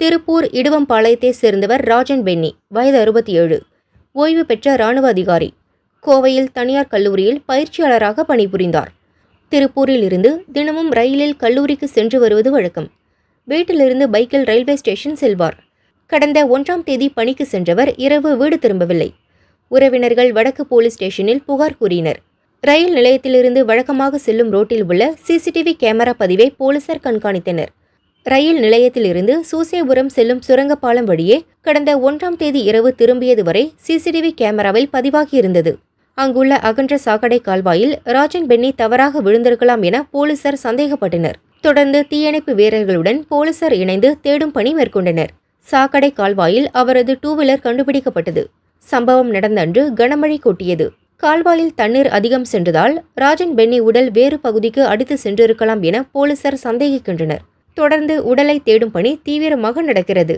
திருப்பூர் இடுவம்பாளையத்தை சேர்ந்தவர் ராஜன் பென்னி வயது அறுபத்தி ஏழு. ஓய்வு பெற்ற ராணுவ அதிகாரி. கோவையில் தனியார் கல்லூரியில் பயிற்சியாளராக பணிபுரிந்தார். திருப்பூரில் இருந்து தினமும் ரயிலில் கல்லூரிக்கு சென்று வருவது வழக்கம். வீட்டிலிருந்து பைக்கில் ரயில்வே ஸ்டேஷன் செல்வார். கடந்த ஒன்றாம் தேதி பணிக்கு சென்றவர் இரவு வீடு திரும்பவில்லை. உறவினர்கள் வடக்கு போலீஸ் ஸ்டேஷனில் புகார் கூறினர். ரயில் நிலையத்திலிருந்து வழக்கமாக செல்லும் ரோட்டில் உள்ள சிசிடிவி கேமரா பதிவை போலீசார் கண்காணித்தனர். ரயில் நிலையத்திலிருந்து சூசேபுரம் செல்லும் சுரங்கப்பாலம் வழியே கடந்த ஒன்றாம் தேதி இரவு திரும்பியது வரை சிசிடிவி கேமராவில் பதிவாகியிருந்தது. அங்குள்ள அகன்ற சாக்கடை கால்வாயில் ராஜன் பென்னி தவறாக விழுந்திருக்கலாம் என போலீசார் சந்தேகப்பட்டனர். தொடர்ந்து தீயணைப்பு வீரர்களுடன் போலீசார் இணைந்து தேடும் பணி மேற்கொண்டனர். சாக்கடை கால்வாயில் அவரது டூ வீலர் கண்டுபிடிக்கப்பட்டது. சம்பவம் நடந்த அன்று கனமழை கொட்டியது. கால்வாயில் தண்ணீர் அதிகம் சென்றதால் ராஜன் பென்னி உடல் வேறு பகுதிக்கு அடித்து சென்றிருக்கலாம் என போலீசார் சந்தேகிக்கின்றனர். தொடர்ந்து உடலை தேடும் பணி தீவிரமாக நடக்கிறது.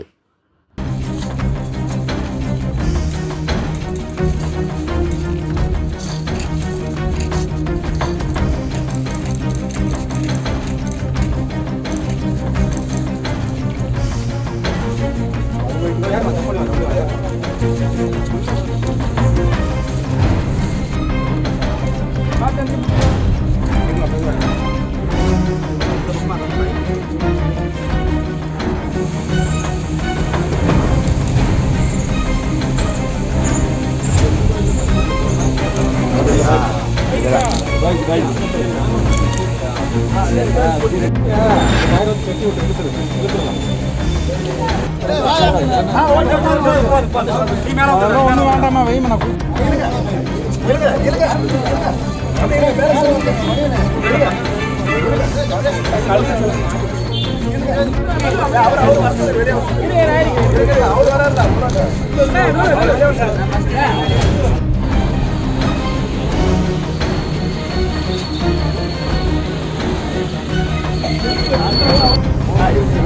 ஒன்றும் வேண்டாமா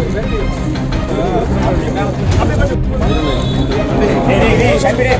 Hey, hey, hey,